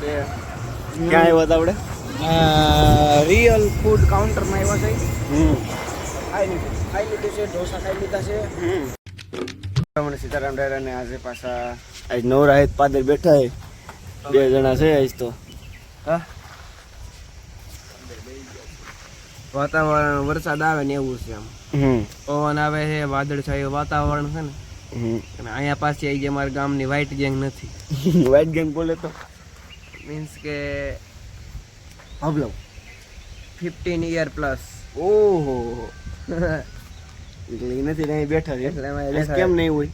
છે. ક્યાં આવ્યા હતા આપણે? રિયલ ફૂડ કાઉન્ટરમાં આવ્યા છે. ખાઈ લીધું. ખાઈ લીધું છે ઢોસા ખાઈ લીધા છે. મને સીતારામ ડાયરા ને આજે પાછા આજ નવરા હેત પાદર બેઠા હે બે જણા છે આજ તો. હા? વાતાવરણ વરસાદ આવે ને એવું છે આમ. પવન આવે છે વાદળછાયું વાતાવરણ છે ને. અને અહીંયા પાછી આવી ગયા મારા ગામની વ્હાઈટ ગેંગ નથી. વાઇટ ગેંગ બોલે તો. મીન્સ કે ફિફ્ટીન યર પ્લસ ઓહો. એટલે નથી નહીં બેઠા છે. એટલે કેમ નહીં હોય?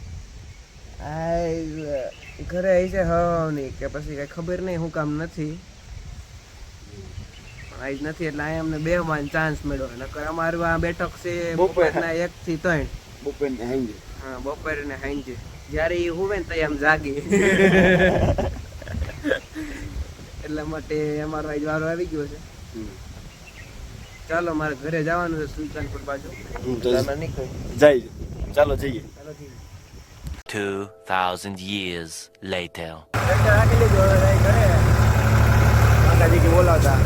આ ઘરે આવી છે હવાની કે પછી કઈ ખબર નહીં હું કામ નથી. આજ નથી એટલે અહીંયા અમને બે માં ચાન્સ મળ્યો. નકર અમારું આ બેઠક છે બપોરે. બપોરના એક થી ત્રણ. બપોર ને હાંજે હા બપોરે ને સાંજે. જ્યારે એ હુવે ને ત્યાં આમ જાગી. એટલા માટે અમારો આજ વારો આવી ગયો છે. ચાલો મારે ઘરે જવાનું છે સુલતાનપુર બાજુ. હમ, ચાલો નીકળીએ. જાય ચાલો જઈએ. Two thousand years later. બોલાવતા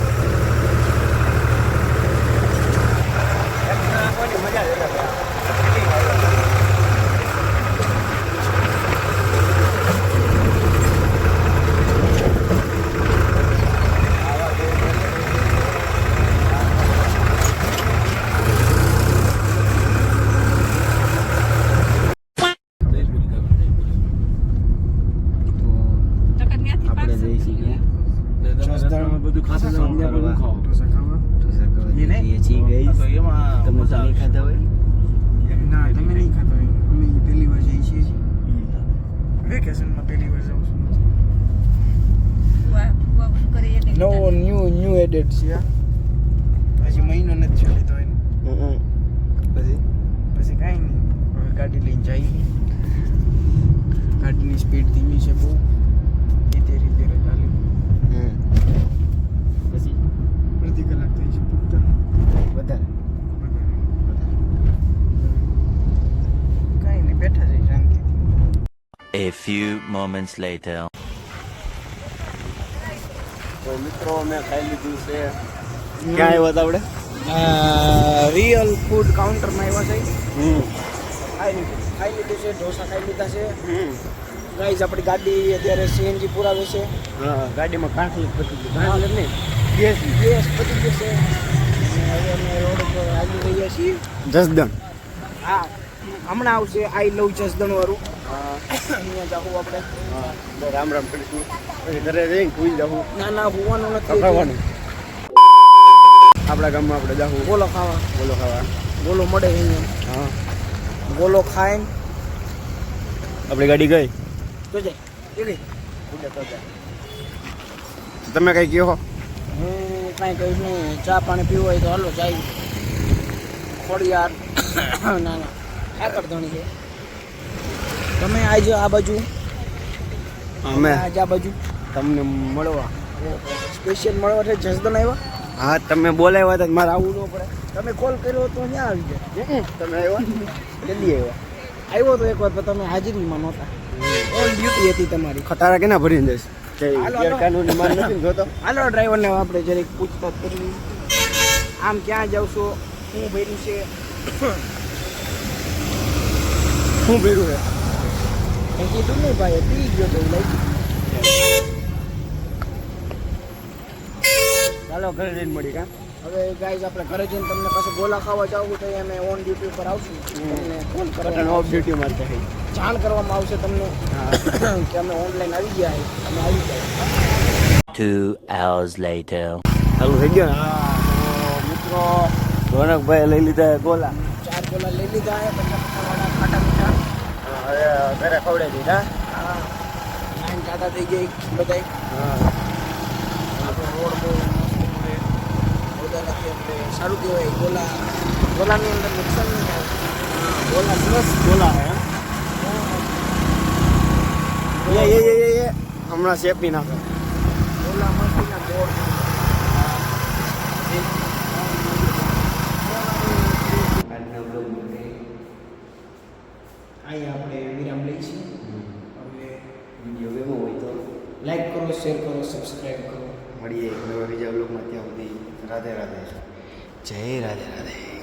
ટ્રેક્ટર રાખવાની મજા જ અલગ છે. આપણે જઈ છીએ રસ્તામાં બધું બધું ખાઓ. તમે હોય? ના તમે નહીં ખાતા હોય. અમે પહેલી વાર જઈએ છીએ. વેકેશનમાં પહેલી વાર જાઉં છું. નવો ન્યૂ ન્યૂ એડેડ છે. આ. હજી મહિનો નથી થયો તો એને. હમ. પછી? પછી કાંઈ નહીં. હવે ગાડી લઈને જઈએ ગાડીની સ્પીડ ધીમી છે બહુ રીતે રીતે જ ચાલે હમ. પછી અડધી કલાક થઈ છે પૂરતા વધારે કાંઈ નહીં બેઠા છે શાંતિથી A few moments later. તો મિત્રો મેં ખાઈ લીધું છે ક્યાં આવ્યા હતા આપણે? રિયલ ફૂડ કાઉન્ટરમાં આવ્યા છે. હમ. ખાઈ લીધું. ખાઈ લીધું છે ઢોસા ખાઈ લીધા છે. હમ. ગાઈઝ આપણી ગાડી અત્યારે સીએનજી પુરાવે છે. ગાડીમાં કાંઠી પતી ગયું. કાંઠી નહીં ગેસ. ગેસ પતી ગયું છે. હવે અમે રોડ ઉપર આવી રહ્યા છીએ. જસદણ. હા. હમણાં આવશે. આઈ લવ જસદણ વાળું અહીંયા જાવું આપણે રામ રામ કરીશું પછી ઘરે જઈને ભૂલી જાઉં ના ના નથી ખાવાનું આપણા ગામમાં આપણે જાવું ગોલો ખાવા. બોલો ખાવા. ગોલો મળે અહીંયા હા ગોલો ખાઈને આપણી ગાડી ગઈ તો જાય તમે કઈ કહો હું કાંઈ કહીશ નહીં ચા પાણી પીવું હોય તો હાલો જાય ખોડિયાર ના ના ઠાકર ધણી છે તમે આજે આ બાજુ. અમે. આજે આ બાજુ. તમને મળવા. સ્પેશિયલ મળવા છે જસદન આવ્યા? હા તમે બોલાવ્યા હતા મારે આવવું ન પડે. તમે કોલ કર્યો તો ત્યાં આવી જાય તમે આવ્યા? જલ્દી આવ્યા? આવ્યો તો એકવાર પણ તમે હાજરીમાં નહોતા. ઓલ ડ્યુટી હતી તમારી. ખટારા કેના ભરીને જશે. ગેરકાનૂની માલ નથી જોતો? હાલો ડ્રાઈવરને આપણે જરીક પૂછતાછ કરવી આમ ક્યાં જાવ છો? શું ભર્યું છે? શું ભર્યું છે? કંઈ કીધું નહીં ભાઈ પી ગયો તો લાગ્યું ચાલો ઘરે જઈને મળી કા? હવે ગાઈઝ આપણે ઘરે જઈને તમને પાછું ગોલા ખાવા જાવું તો અમે ઓન ડ્યુટી ઉપર આવશું. તમને ફોન કરવામાં ઓફ ડ્યુટી મારતા છે જાણ કરવામાં આવશે તમને કે અમે ઓનલાઈન આવી ગયા છે અમે આવી ગયા ટુ hours later. ચાલુ થઈ ગયો ને? હા તો મિત્રો રોનકભાઈ લઈ લીધા ગોલા. ચાર ગોલા લઈ લીધા છે બધા ખાટા મીઠા. હવે ઘરે ખવડાવી દીધા. હા. લાઈન જાદા થઈ ગઈ બધાય. હા. રોડ બહુ બધા નથી એટલે સારું કહેવાય. ગોલા. ગોલાની અંદર નુકસાન નહીં આવે ગોલા સરસ ગોલા હે. એ એ એ હમણાં શેપી નાખો ગોલા મસ્તીના ગોળ અહીંયા આપણે વિરામ લઈશું હવે વીડિયો કેવો હોય તો લાઈક કરો શેર કરો સબસ્ક્રાઈબ કરો. મળીએ નવા બીજા બ્લોગમાં ત્યાં સુધી. રાધે રાધે. જય રાધે રાધે.